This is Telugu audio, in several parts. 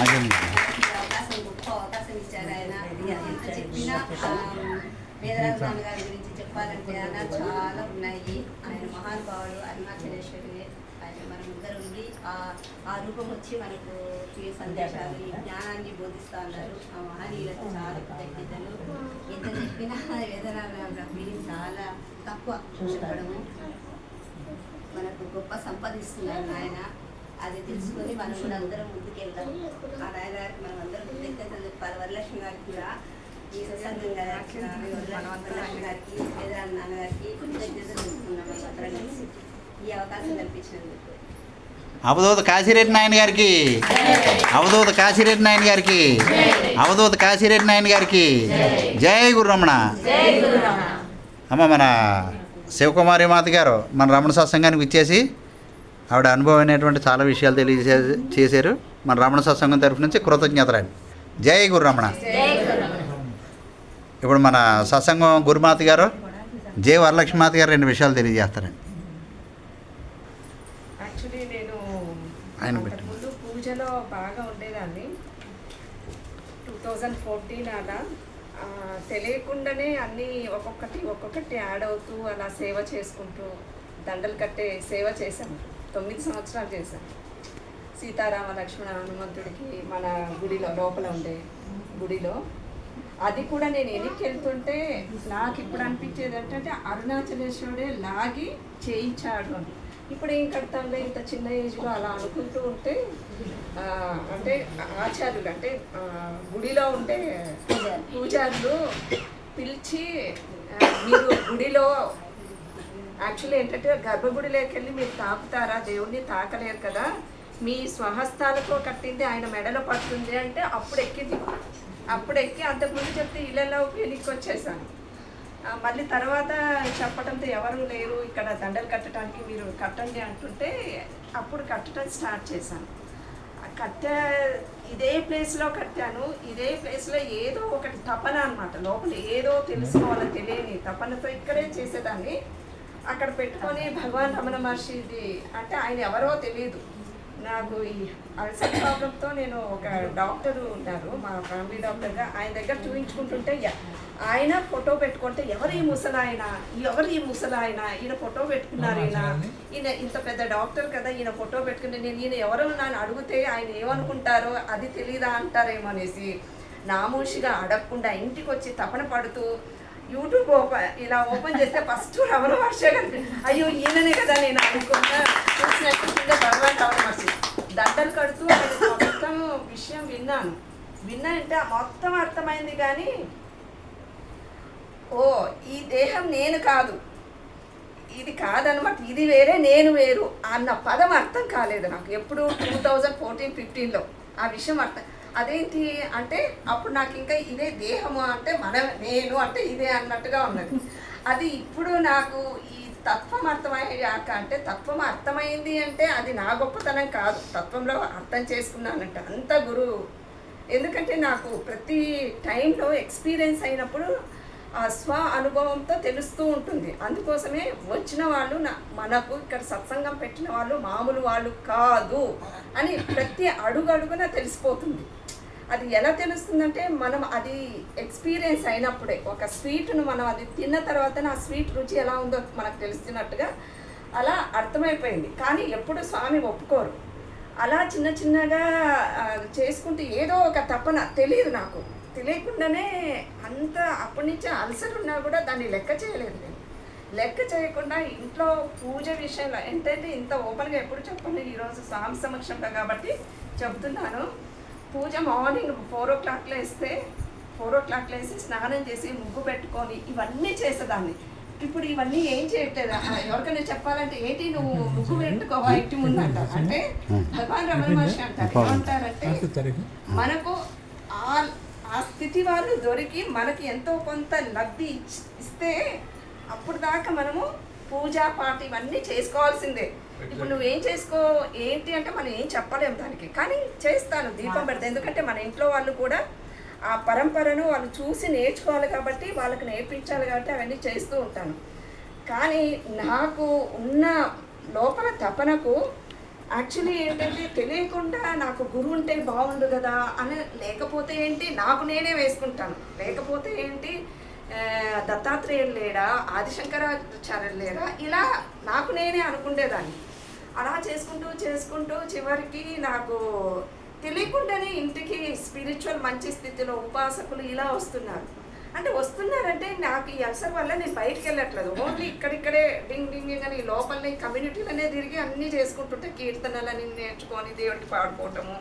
అవకాశం గొప్ప అవకాశం ఇచ్చారు ఆయన ఎంత చెప్పినా ఆ, గారి గురించి చెప్పాలంటే ఆయన చాలా ఉన్నాయి ఆయన మహానుభావుడు అరుణాచలేశ్వరి ఆయన మన ముందర ఉండి ఆ ఆ రూపం వచ్చి మనకు ఈ సందేశాలు ఈ జ్ఞానాన్ని బోధిస్తూ ఉన్నారు ఆ మహనీయులకు చాలా కృతజ్ఞతలు ఎంత చెప్పినా వేదనాలు ఫీలింగ్ చాలా తక్కువ చెప్పడము. మనకు గొప్ప సంపాదిస్తున్నారు ఆయన అది తెలుసుకొని మనం కూడా అందరం ముందుకెళ్తాం. ఆ నాయన మనం అందరం కృతజ్ఞతలు చెప్పాలి. వరలక్ష్మి గారికి కూడా ఈ సత్సంగం గారికి వరలక్ష్మి గారికి వేదాల నాన్నగారికి కృతజ్ఞతలు చెప్తున్నాం అందరం కలిసి ఈ అవకాశం కల్పించినందుకు. అవధూత కాశీరెడ్డి నాయన గారికి అవధూత కాశీరెడ్డి నాయన గారికి అవధూత కాశీరెడ్డి నాయన గారికి జై గురురమణ. అమ్మ మన శివకుమారి మాత గారు మన రమణ సత్సంగానికి ఇచ్చేసి ఆవిడ అనుభవమైనటువంటి చాలా విషయాలు తెలియజే చేశారు. మన రమణ సత్సంగం తరఫు నుంచి కృతజ్ఞతలండి. జై గురురమణ. ఇప్పుడు మన సత్సంగం గురుమాత గారు జై వరలక్ష్మి మాత గారు రెండు విషయాలు తెలియజేస్తారండి. యాక్చువల్లీ నేను ఆయన. ముందు పూజలో బాగా ఉండేదాన్ని. టూ థౌజండ్ ఫోర్టీన్ అలా తెలియకుండానే అన్నీ ఒక్కొక్కటి ఒక్కొక్కటి యాడ్ అవుతూ అలా సేవ చేసుకుంటూ దండలు కట్టే సేవ చేశాను. తొమ్మిది సంవత్సరాలు చేశాను. సీతారామ లక్ష్మణ హనుమంతుడికి మన గుడిలో లోపల ఉండే గుడిలో. అది కూడా నేను వెనక్కి వెళ్తుంటే నాకు ఇప్పుడు అనిపించేది ఏంటంటే అరుణాచలేశ్వరుడే లాగి చేయించాడు అని. ఇప్పుడు ఏం కడతాంలే ఇంత చిన్న ఏజ్లో అలా అనుకుంటూ ఉంటే అంటే ఆచార్యులు అంటే గుడిలో ఉండే పూజారులు. పిలిచి మీరు గుడిలో యాక్చువల్లీ ఏంటంటే గర్భగుడిలోకి వెళ్ళి మీరు తాకుతారా? దేవుణ్ణి తాకలేరు కదా. మీ స్వహస్తాలతో కట్టింది ఆయన మెడలో పడుతుంది అంటే అప్పుడు ఎక్కింది. అప్పుడు ఎక్కి అంతకుముందు చెప్తే ఇళ్ళలో వెనక్కి వచ్చేసాను మళ్ళీ తర్వాత చెప్పడంతో ఎవరు లేరు. ఇక్కడ దండలు కట్టడానికి మీరు కట్టండి అంటుంటే అప్పుడు కట్టడం స్టార్ట్ చేశాను. కట్ట ఇదే ప్లేస్లో కట్టాను. ఇదే ప్లేస్లో ఏదో ఒకటి తపన అనమాట లోపల ఏదో తెలుసుకోవాలని తెలియని తపనతో ఇక్కడే చేసేదాన్ని. అక్కడ పెట్టుకొని భగవాన్ రమణ మహర్షిది అంటే ఆయన ఎవరో తెలియదు నాకు ఈ అల్సర్ ప్రాబ్లంతో నేను ఒక డాక్టర్ ఉన్నారు మా ఫ్యామిలీ డాక్టర్గా. ఆయన దగ్గర చూపించుకుంటుంటే ఆయన ఫోటో పెట్టుకుంటే ఎవరు ఈ ముసలాయన? ఎవరు ఈ ముసలాయన? ఈయన ఫోటో పెట్టుకున్నారు ఈయన. ఈయన ఇంత పెద్ద డాక్టర్ కదా ఈయన ఫోటో పెట్టుకుని నేను ఈయన ఎవరు నన్ను అడిగితే ఆయన ఏమనుకుంటారో అది తెలీదా అంటారేమో అనేసి నామూషిగా అడగకుండా ఇంటికి వచ్చి తపన పడుతూ యూట్యూబ్ ఓపెన్ ఇలా ఓపెన్ చేస్తే ఫస్ట్ రమణ మహర్షి కనిపి అయ్యో ఈయననే కదా నేను అనుకున్నా. చూసినట్టు కింద భగవాన్ రమణ మహర్షి. దండలు కడుతూ మొత్తం విషయం విన్నాను. విన్నానంటే మొత్తం అర్థమైంది కానీ ఓ ఈ దేహం నేను కాదు. ఇది కాదనమాట. ఇది వేరే నేను వేరు అన్న పదం అర్థం కాలేదు నాకు. ఎప్పుడు? టూ థౌజండ్ ఫోర్టీన్ ఫిఫ్టీన్లో. ఆ విషయం అర్థం అదేంటి అంటే అప్పుడు నాకు ఇంకా ఇదే దేహము అంటే మన నేను అంటే ఇదే అన్నట్టుగా ఉన్నది. అది ఇప్పుడు నాకు ఈ తత్వం అర్థమయ్యాక అంటే తత్వం అర్థమైంది అంటే అది నా గొప్పతనం కాదు. తత్వంలో అర్థం చేసుకున్నానంటే. అంత గురువు. ఎందుకంటే నాకు ప్రతి టైంలో ఎక్స్పీరియన్స్ అయినప్పుడు ఆ స్వ అనుభవంతో తెలుస్తూ ఉంటుంది. అందుకోసమే వచ్చిన వాళ్ళు నా మనకు ఇక్కడ సత్సంగం పెట్టిన వాళ్ళు మామూలు వాళ్ళు కాదు అని ప్రతి అడుగు అడుగున తెలిసిపోతుంది. అది ఎలా తెలుస్తుందంటే మనం అది ఎక్స్పీరియన్స్ అయినప్పుడే. ఒక స్వీట్ను మనం అది తిన్న తర్వాత ఆ స్వీట్ రుచి ఎలా ఉందో మనకు తెలుస్తున్నట్టుగా అలా అర్థమైపోయింది. కానీ ఎప్పుడు స్వామి ఒప్పుకోరు. అలా చిన్న చిన్నగా చేసుకుంటే ఏదో ఒక తపన తెలియదు నాకు. తెలియకుండానే అంత అప్పటి నుంచి అల్సర్ ఉన్నా కూడా దాన్ని లెక్క చేయలేదు నేను. లెక్క చేయకుండా ఇంట్లో పూజ విషయంలో ఏంటంటే ఇంత ఓపెన్గా ఎప్పుడు చెప్పండి ఈరోజు స్వామి సమక్షంలో కాబట్టి చెప్తున్నాను. పూజ మార్నింగ్ ఫోర్ ఓ క్లాక్లో వేస్తే ఫోర్ ఓ క్లాక్లో వేసి స్నానం చేసి ముగ్గు పెట్టుకొని ఇవన్నీ చేసేదాన్ని. ఇప్పుడు ఇవన్నీ ఏం చేయట్లేదు. ఎవరికైనా చెప్పాలంటే ఏంటి నువ్వు ముగ్గు పెట్టుకోవా ఇంటి ముందు అంటారు అంటే భగవాన్ రమణ మహర్షి అంటారు. ఏమంటారంటే మనకు ఆ ఆ స్థితి వాళ్ళు దొరికి మనకి ఎంతో కొంత లబ్ధి ఇస్తే అప్పుడు దాకా మనము పూజా పాట ఇవన్నీ చేసుకోవాల్సిందే. ఇప్పుడు నువ్వేం చేసుకో ఏంటి అంటే మనం ఏం చెప్పలేము దానికి. కానీ చేస్తాను దీపం పెడతా. ఎందుకంటే మన ఇంట్లో వాళ్ళు కూడా ఆ పరంపరను వాళ్ళు చూసి నేర్చుకోవాలి కాబట్టి వాళ్ళకి నేర్పించాలి కాబట్టి అవన్నీ చేస్తూ ఉంటాను. కానీ నాకు ఉన్న లోపల తపనకు యాక్చువల్లీ ఏంటంటే తెలియకుండా నాకు గురువు ఉంటే బాగుండు కదా అని లేకపోతే ఏంటి నాకు నేనే వేసుకుంటాను. లేకపోతే ఏంటి ఆ, దత్తాత్రేయులు లేడా? ఆదిశంకరాచార్యులు లేరా? ఇలా నాకు నేనే అనుకునేదాన్ని అలా చేసుకుంటూ చేసుకుంటూ చివరికి నాకు తెలియకుండానే ఇంటికి స్పిరిచువల్ మంచి స్థితిలో ఉపాసకులు ఇలా వస్తున్నారు. అంటే వస్తున్నారంటే నాకు ఈ అల్సర్ వల్ల నేను బయటికి వెళ్ళట్లేదు. ఓన్లీ ఇక్కడిక్కడే డింగ్ డింగ్ డింగ్ అని లోపలనే కమ్యూనిటీలోనే తిరిగి అన్నీ చేసుకుంటుంటే కీర్తనలని నేర్చుకొని దేవుడికి పాడుకోవటము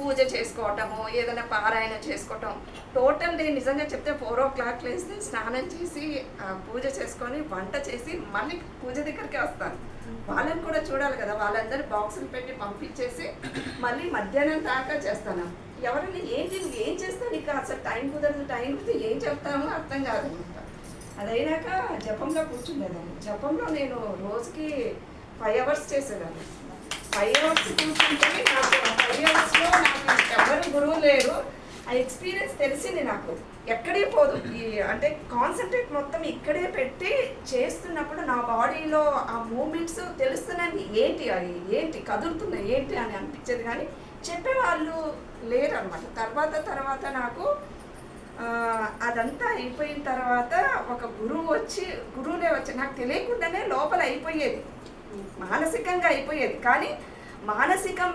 పూజ చేసుకోవటము ఏదైనా పారాయణ చేసుకోవటం. టోటల్ డే నిజంగా చెప్తే ఫోర్ ఓ క్లాక్ లేస్తే స్నానం చేసి పూజ చేసుకొని వంట చేసి మళ్ళీ పూజ దగ్గరికి వస్తాను. వాళ్ళని కూడా చూడాలి కదా వాళ్ళందరూ బాక్సులు పెట్టి పంపించేసి మళ్ళీ మధ్యాహ్నం దాకా చేస్తాను. ఎవరైనా ఏంటి నువ్వు ఏం చేస్తాను ఇక అసలు టైం కుదరదు టైం కుదిరితే ఏం చెప్తామో అర్థం కాదనమాట అదైనాక జపంలో కూర్చుండేదాన్ని జపంలో నేను రోజుకి ఫైవ్ అవర్స్ చేసేదాన్ని. ఫైవ్ అవర్స్ కూర్చుంటే నాకు ఫైవ్ అవర్స్లో నాకు ఎవరు గురువు లేరు. ఆ ఎక్స్పీరియన్స్ తెలిసింది నాకు. ఎక్కడే పోదు. ఈ అంటే కాన్సన్ట్రేట్ మొత్తం ఇక్కడే పెట్టి చేస్తున్నప్పుడు నా బాడీలో ఆ మూమెంట్స్ తెలుస్తున్నాయి. ఏంటి అవి ఏంటి? కదులుతున్నాయి. ఏంటి అని అనిపించేది కానీ చెప్పేవాళ్ళు లేరు అనమాట తర్వాత తర్వాత నాకు అదంతా అయిపోయిన తర్వాత ఒక గురువు వచ్చి గురువులే వచ్చి నాకు తెలియకుండానే లోపల అయిపోయేది. మానసికంగా అయిపోయేది. కానీ మానసికం